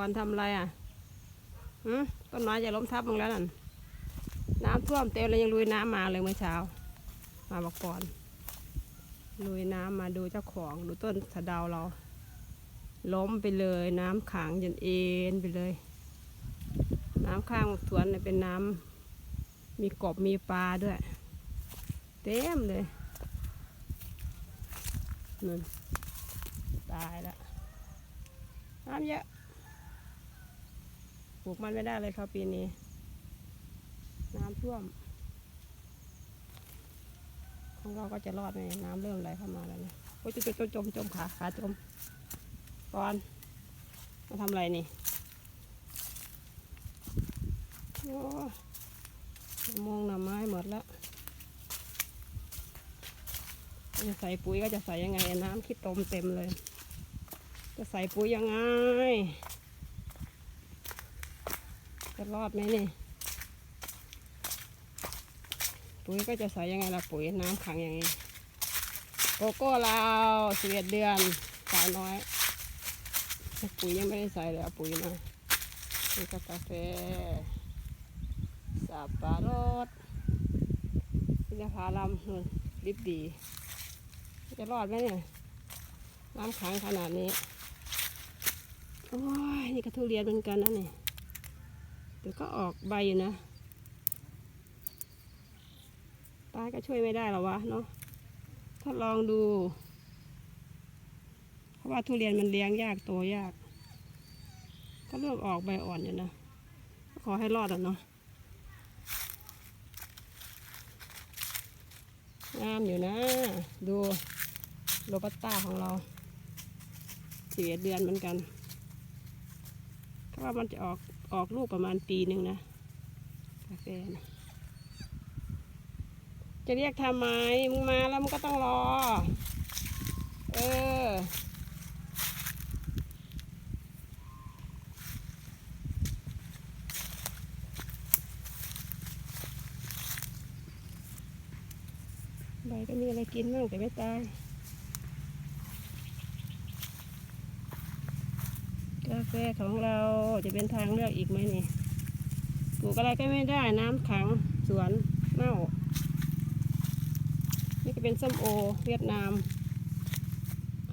ก่อนทำอะไรอะหืมต้นไม้จะล้มทับมึงแล้วนั่น น้ำท่วมเต็มเลยยังลุยน้ำมาเลยเมื่อเช้า มาบอกก่อนลุยน้ำมาดูเจ้าของดูต้นสะเดาวเรา ล้มไปเลยน้ำขังจนเอ็นไปเลย น้ำข้างสวนเนี่ยเป็นน้ำมีกบมีปลาด้วย เต็มเลยนั่นตายล้วน้ำเยอะ ลูกมันไม่ได้เลยครับปีนี้ น้ำท่วม ของเราก็จะรอดไหมน้ำเริ่มไหลเข้ามาแล้วนะโอ้ยจมจมจมจมขาขาจมก่อนมาทำอะไรนี่โอ้มะม่วงหน่อไม้หมดแล้วจะใส่ปุ๋ยก็จะใส่ยังไงน้ำคิดตมเต็มเลย จะใส่ปุ๋ยยังไง รอดไหมนี่ ปุ๋ยก็จะใส่ยังไงล่ะปุ๋ยน้ำขังอย่างนี้ โกโก้ลาวสิบเอ็ดเดือนสาวน้อย ปุ๋ยยังไม่ได้ใส่เลยเอาปุ๋ยมานี่ก็กาแฟสับปะรดพินพาลำนู่นดิบดี จะรอดไหมเนี่ย น้ำขังขนาดนี้ โอ้ย นี่ก็ทุเรียนเหมือนกันนะเนี่ย วก็ออกใบอยู่นะตายก็ช่วยไม่ได้หรอวะเนาะทดลองดู เพราะว่าทุเรียนมันเลี้ยงยากโตยาก ก็เริ่มออกใบอ่อนอยู่นะขอให้รอดอะเนาะงามอยู่นะ ดูโรบัสต้าของเราสิบเอ็ดเดือนเหมือนกันก็ว่ามันจะออก ออกลูกประมาณปีหนึ่งนะกาแฟนะจะเรียกทำไมมึงมาแล้วมึงก็ต้องรอ เออ ใบก็มีอะไรกินบ้างแต่ไม่ตายาแฟของเราจะเป็นทางเลือกอีกไหมนี่ปลูกอะไรก็ไม่ได้น้ำขังสวนเน่า นี่ก็เป็นส้มโอเวียดนาม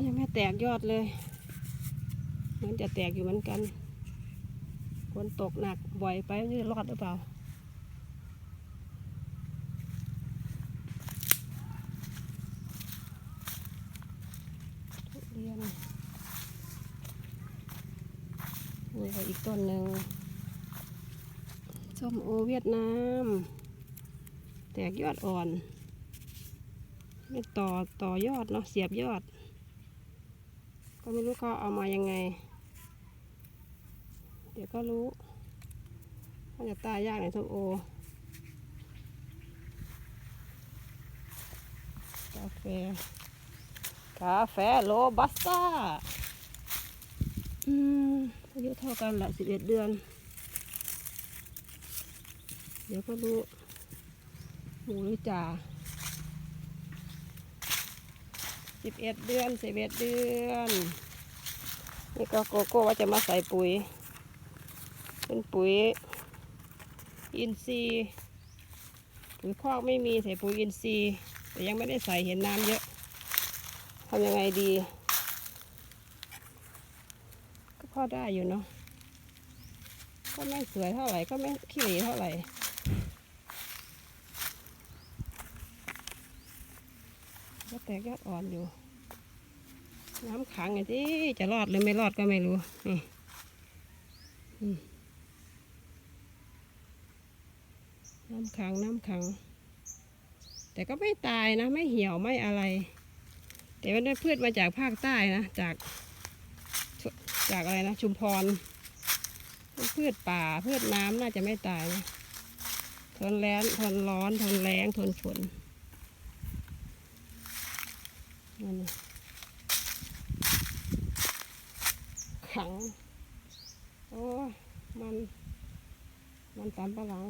ยังไม่แตกยอดเลยเหมือนจะแตกอยู่เหมือนกันฝนตกหนักบ่อยไปไม่รู้จะรอดหรือเปล่า ทุเรียน นี่ก็อีกต้นหนึ่งส้มโอเวียดนาม แตกยอดอ่อนไม่ต่อต่อยอดเนาะเสียบยอด ก็ไม่รู้เขาเอามายังไง เดี๋ยวก็รู้ว่าจะตายยากในส้มโอกาแฟกาแฟโรบัสต้า อืม อายุเท่ากันแหละสิบเอ็ดเดือน เดี๋ยวก็รู้หมูหรือจ่าสิบเอ็ดเดือนสิบเอ็ดเดือน นี่ก็โกโก้ว่าจะมาใส่ปุ๋ย เป็นปุ๋ย อินทรีย์ปุ๋ยคอกไม่มีใส่ปุ๋ยอินทรีย์แต่ยังไม่ได้ใส่เห็นน้ำเยอะทำยังไงดี ก็ พอได้อยู่เนาะก็ไม่สวยเท่าไหร่ก็ไม่ขี้เหร่เท่าไหร่ก็แตกยอดอ่อนอยู่ น้ำขังไงที่จะรอดหรือไม่รอดก็ไม่รู้นี่น้ำขังน้ำขัง แต่ก็ไม่ตายนะ ไม่เหี่ยวไม่อะไร แต่มันได้พืชมาจากภาคใต้นะ จาก จากอะไรนะ ชุมพรเป็นพืชป่าพืชน้ำน่าจะไม่ตายนะทนแรงทนร้อนทนแรงทนฝนนั่นขัง โอ้ มัน มันตามปลาหลัง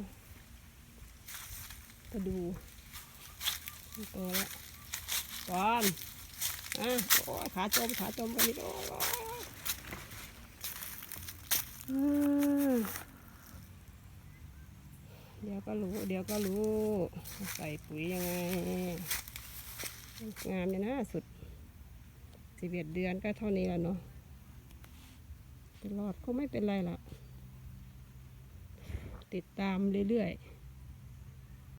ก็ดูมันโตแล้วก่อนอะโอ้ขาจม ขาจมไปนิดโอ้ เดี๋ยวก็รู้ เดี๋ยวก็รู้ ใส่ปุ๋ยยังไง งามเลยนะสุดสิบเอ็ดเดือนก็เท่านี้แล้วเนาะตลอดก็ไม่เป็นไรละติดตามเรื่อยๆ